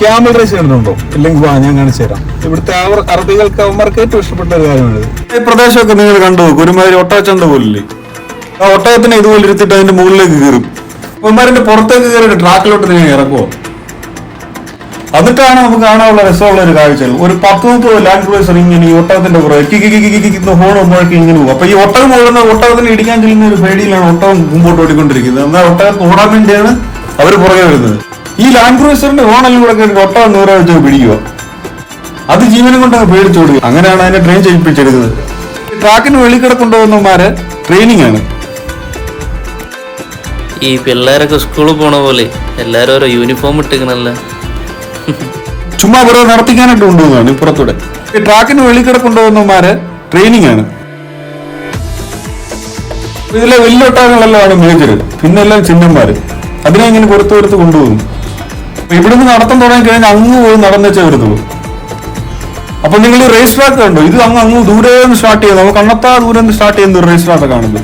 Camel rice ഇല്ലെങ്കിൽ വാ ഞാൻ കാണിച്ചു തരാം. ഇവിടുത്തെ അറബികൾക്ക് അവന്മാർക്ക് ഏറ്റവും ഇഷ്ടപ്പെട്ട ഒരു കാര്യമാണിത്. ഈ പ്രദേശമൊക്കെ നിങ്ങൾ കണ്ടു ഒരുമാതിരി ഒട്ടാച്ചന്ത പോലില്ലേ? ആ ഒട്ടകത്തിനെ ഇതുപോലെ ഇരുത്തിട്ട് അതിന്റെ മുകളിലേക്ക് കയറും. അവന്മാരിന്റെ പുറത്തേക്ക് കയറിയിട്ട് ട്രാക്കിലോട്ട് നിങ്ങൾ ഇറക്കുമോ എന്നിട്ടാണ് നമുക്ക് കാണാനുള്ള രസമുള്ള ഒരു കാഴ്ചകൾ. ഒരു പത്ത് മുപ്പത് ലാൻഡ് ക്രൂസർ ഇങ്ങനെ ഈ ഒട്ടകത്തിന്റെ പുറകെ കിക്കി കിക്കി കിക്കി കിക്കുന്ന ഹോൺ മുമ്പോഴേക്ക് ഇങ്ങനെ പോകും. അപ്പൊ ഈ ഒട്ടകം ഓടുന്ന ഒട്ടകത്തിന് ഇടിക്കാൻ ചെല്ലുന്ന ഒരു പേടിയിലാണ് ഒട്ടകം മുമ്പോട്ട് ഓടിക്കൊണ്ടിരിക്കുന്നത്. എന്നാൽ ഒട്ടകത്തിന് ഓടാൻ വേണ്ടിയാണ് അവർ പുറകെ വരുന്നത്. ഈ ലാൻഡ് ക്രൂസറിന്റെ ഹോണെല്ലാം കൂടെ കയറി ഒട്ടകം നൂറ് വെച്ച് പിടിക്കുക അത് ജീവനം കൊണ്ട് പേടിച്ചോടുക അങ്ങനെയാണ് അതിനെ ട്രെയിൻ ചെയ്യിപ്പിച്ചെടുക്കുന്നത്. ഈ ട്രാക്കിന് വെളിക്കിടെ കൊണ്ടുപോകുന്നമാര് ട്രെയിനിങ് ആണ്. ഈ പിള്ളേരൊക്കെ സ്കൂളിൽ പോണ പോലെ എല്ലാരും ഓരോ യൂണിഫോം ഇട്ടിക്കണല്ലേ ചുമ്മാ വെറുതെ നടത്തിക്കാനായിട്ട് കൊണ്ടുപോകുന്നതാണ് ഇപ്പുറത്തൂടെ. ഈ ട്രാക്കിന് വെളിക്കിടെ കൊണ്ടുപോകുന്നമാര് ട്രെയിനിങ് ആണ്. ഇതിലെ വലിയ ഒട്ടകങ്ങളെല്ലാമാണ് മേജർ പിന്നെല്ലാം ചിഹ്നന്മാര് അതിനെ ഇങ്ങനെ കൊടുത്തു കൊടുത്ത് കൊണ്ടുപോകും ഇവിടുന്ന് നടത്തം തുടങ്ങി കഴിഞ്ഞാൽ അങ്ങ് പോയി നടന്നേച്ചേ വരത്തുള്ളൂ അപ്പൊ നിങ്ങൾ റേസ് ട്രാക്ക് കണ്ടോ? ഇത് അങ്ങ് അങ്ങ് ദൂരെ നിന്ന് സ്റ്റാർട്ട് ചെയ്യുന്നത് നമുക്ക് കണ്ണത്താ ദൂരെ നിന്ന് സ്റ്റാർട്ട് ചെയ്യുന്ന റേസ് ട്രാക്ക് കാണുന്നത്.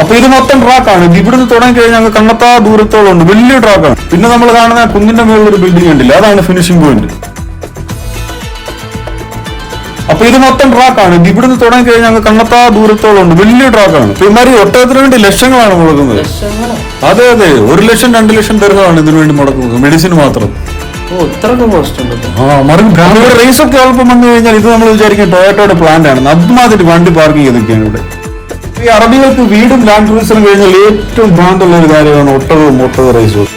അപ്പൊ ഇത് മൊത്തം ട്രാക്കാണ് ഇത് ഇവിടുന്ന് തുടങ്ങി കഴിഞ്ഞാൽ അങ്ങ് കണ്ണത്താ ദൂരത്തോളം ഉണ്ട്. വലിയ ട്രാക്കാണ് പിന്നെ നമ്മൾ കാണുന്ന കുന്നിന്റെ മേളിൽ ഒരു ബിൽഡിംഗ് ഉണ്ടല്ലോ അതാണ് ഫിനിഷിംഗ് പോയിന്റ് അപ്പൊ ഇത് മൊത്തം ട്രാക്കാണ് ഇത് ഇവിടുന്ന് തുടങ്ങി കഴിഞ്ഞാൽ അങ്ങ് കണ്ണത്താ ദൂരത്തോളം ഉണ്ട്. വലിയ ട്രാക്കാണ് ഇമാര് ഒട്ടകത്തിന് വേണ്ടി ലക്ഷങ്ങളാണ് മുടക്കുന്നത്. അതെ അതെ. ഒരു ലക്ഷം രണ്ട് ലക്ഷം തരുന്നതാണ് ഇതിനു വേണ്ടി മുടക്കുന്നത്. മെഡിസിൻ മാത്രം. ഓ ഇത്രയൊക്കെ കോസ്റ്റ് ഉണ്ട് ആ മറിഞ്ഞ റേസ് ഒക്കെ അല്പം വന്നു കഴിഞ്ഞാൽ ഇത് നമ്മൾ വിചാരിക്കും ടൊയോട്ടോയുടെ പ്ലാന്റ് ആണ്. അതുമാതിരി വണ്ടി പാർക്കിംഗ് ചെയ്തൊക്കെയാണ് ഇവിടെ. ഈ അറബികൾക്ക് വീടും ലാൻഡ് ക്രൂസറും കഴിഞ്ഞാൽ ഏറ്റവും ഭ്രാന്തുള്ള ഒരു കാര്യമാണ് ഒട്ടകവും ഒട്ടക റേസും